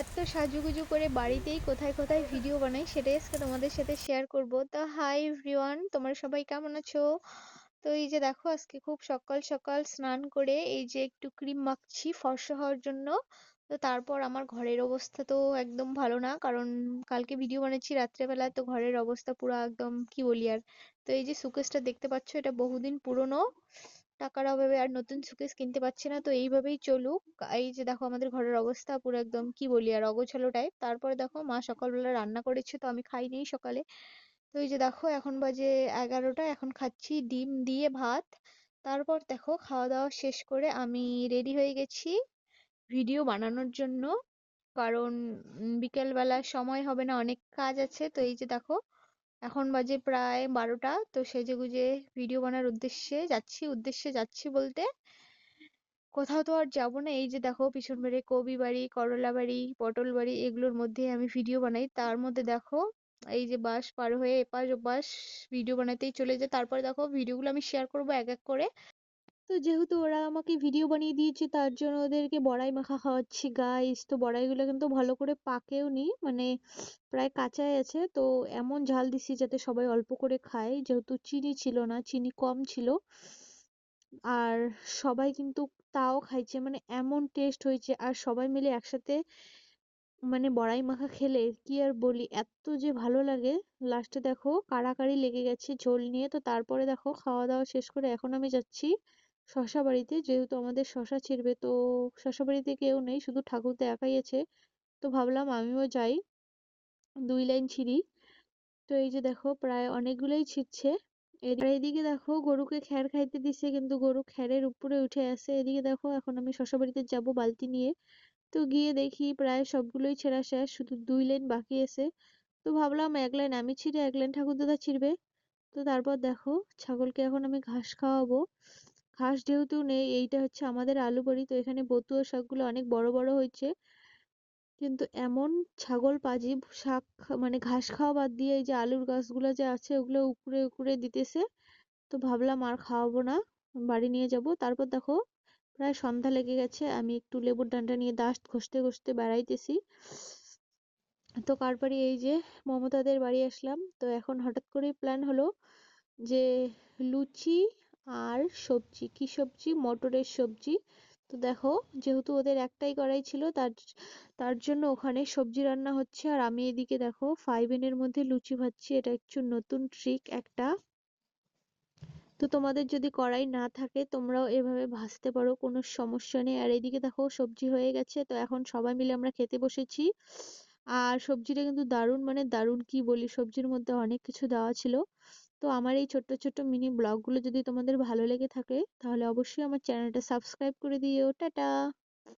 এত সাজুগুজু করে বাড়িতেই কোথায় কোথায় ভিডিও বানাই, সেটাই আজকে তোমাদের সাথে শেয়ার করব। তো হাই এভরিওয়ান তোমরা সবাই কেমন আছো? তো এই যে দেখো, আজকে খুব সকাল সকাল স্নান করে এই যে একটু ক্রিম মাখছি ফর্সা হওয়ার জন্য। তো তারপর আমার ঘরের অবস্থা তো একদম ভালো না, কারণ কালকে ভিডিও বানাচ্ছি, রাত্রেবেলা তো ঘরের অবস্থা পুরো একদম কি বলি আর। তো এই যে সুকেসটা দেখতে পাচ্ছ, এটা বহুদিন পুরনো। টাকার অভাবে আর নতুন সুকেস কিনতে পারছি না, তো এইভাবেই চলুক। এই যে দেখো আমাদের ঘরের অবস্থা পুরো একদম কি বলি, আর অগোছালো টাইপ তারপরে দেখো মা সকালবেলা রান্না করেছে, তো আমি খাইনি সকালে। তো এই যে দেখো এখন বাজে এগারোটা, এখন খাচ্ছি ডিম দিয়ে ভাত। তারপর দেখো খাওয়া দাওয়া শেষ করে আমি রেডি হয়ে গেছি ভিডিও বানানোর জন্য। কারণ বিকেলবেলা সময় হবে না, অনেক কাজ আছে। তো এই যে দেখো এখন বাজে প্রায় বারোটা। তো সেজেগুজে ভিডিও বানার উদ্দেশ্যে যাচ্ছি উদ্দেশ্যে যাচ্ছি বলতে কোথাও তো আর যাব না। এই যে দেখো, পিছন বাড়ি কবি বাড়ি, করলা বাড়ি, পটল বাড়ি, এগুলোর মধ্যে আমি ভিডিও বানাই। তার মধ্যে দেখো, এই যে বাস পার হয়ে এপাশ ওপাশ ভিডিও বানাতেই চলে যায়। তারপরে দেখো ভিডিওগুলো আমি শেয়ার করব এক এক করে। তো যেহেতু ওরা আমাকে ভিডিও বানিয়ে দিয়েছে, তার জন্য ওদেরকে বড়াই মাখা খাওয়াচ্ছি। গাইস তো বড়াইগুলো কিন্তু ভালো করে পাকেও নি মানে প্রায় কাঁচাই আছে। তো এমন ঝাল দিছি যাতে সবাই অল্প করে খায়। যেহেতু চিনি ছিল না, চিনি কম ছিল। আর সবাই কিন্তু তাও খাইছে মানে এমন টেস্ট হয়েছে। আর সবাই মিলে একসাথে মানে বড়াই মাখা খেলে কি আর বলি, এত যে ভালো লাগে। লাস্টে দেখো, কাড়াকাড়ি লেগে গেছে ঝোল নিয়ে। তো তারপরে দেখো, খাওয়া দাওয়া শেষ করে এখন আমি যাচ্ছি। শশা বাড়িতে, যেহেতু আমাদের শশা ছিঁড়বে, তো শশা বাড়িতে কেউ নেই, শুধু ঠাকুর ঠাকুরদা একাই আছে। তো ভাবলাম আমিও যাই, দুই লাইন ছিঁড়ি। তো এই যে দেখো, প্রায় অনেকগুলোই ছিঁড়ছে। আর এদিকে দেখো, গরুকে খ্যার খাইতে দিছে, কিন্তু গরু খ্যারের উপরে উঠে আছে। এদিকে দেখো, এখন আমি শশা বাড়িতে যাব বালতি নিয়ে। তো গিয়ে দেখি প্রায় সবগুলোই ছেঁড়া শেষ, শুধু দুই লাইন বাকি আছে। তো ভাবলাম এক লাইন আমি ছিঁড়ে, এক লাইন ঠাকুর দাদা ছিঁড়বে। তো তারপর দেখো, ছাগলকে এখন আমি ঘাস খাওয়াবো। ঘাস যেহেতু নেই, এইটা হচ্ছে আমাদের আলু বাড়ি, তো এখানে বতুয়া শাকগুলো অনেক বড় বড় হয়েছে। কিন্তু এমন ছাগল পাজি, শাক মানে ঘাস খাওয়া বাদ দিয়ে এই যে আলুর গাছগুলো যে আছে, ওগুলো উপরে উপরে দিতেছে। তো ভাবলাম আর খাওয়াবো না, বাড়ি নিয়ে যাব। তারপর দেখো, প্রায় সন্ধ্যা লেগে গেছে, আমি একটু লেবুর ডান্ডা নিয়ে দাস্ত ঘষতে ঘষতে বেড়াইতেছি। তো কারবারি এই যে মমতাদের বাড়ি আসলাম। তো এখন হঠাৎ করেই প্ল্যান হলো যে লুচি আর সবজি, কি সবজি? মটরের সবজি। তো দেখো, যেহেতু ওদের একটাই কড়াই ছিল, তার তার জন্য ওখানে সবজি রান্না হচ্ছে। আর আমি এদিকে দেখো ফাইভেনের মধ্যে লুচি ভাজছি, এটা একটু নতুন ট্রিক একটা। তো তোমাদের যদি কড়াই না থাকে, তোমরাও এভাবে ভাজতে পারো, কোনো সমস্যা নেই। আর এদিকে দেখো, সবজি হয়ে গেছে, তো এখন সবাই মিলে আমরা খেতে বসেছি। আর সবজিটা কিন্তু দারুণ মানে দারুণ কি বলি, সবজির মধ্যে অনেক কিছু দেওয়া ছিল। তো আমার এই ছোট্ট ছোট্ট মিনি ব্লগগুলো যদি তোমাদের ভালো লেগে থাকে, তাহলে অবশ্যই আমার চ্যানেলটা সাবস্ক্রাইব করে দিও। টাটা!